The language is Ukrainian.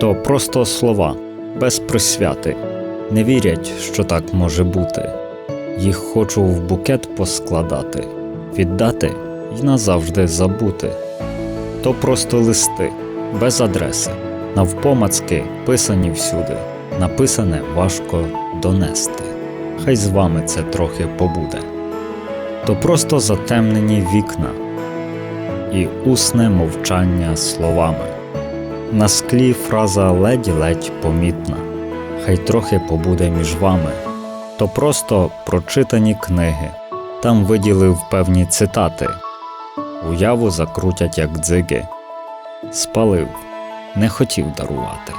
то просто слова, без присвяти. Не вірять, що так може бути. Їх хочу в букет поскладати, віддати і назавжди забути. То просто листи, без адреси, навпомацки писані всюди, написане важко донести. Хай з вами це трохи побуде. То просто затемнені вікна і усне мовчання словами. На склі фраза ледь-ледь помітна, хай трохи побуде між вами, то просто прочитані книги, там виділив певні цитати, уяву закрутять як дзиги. Спалив, не хотів дарувати.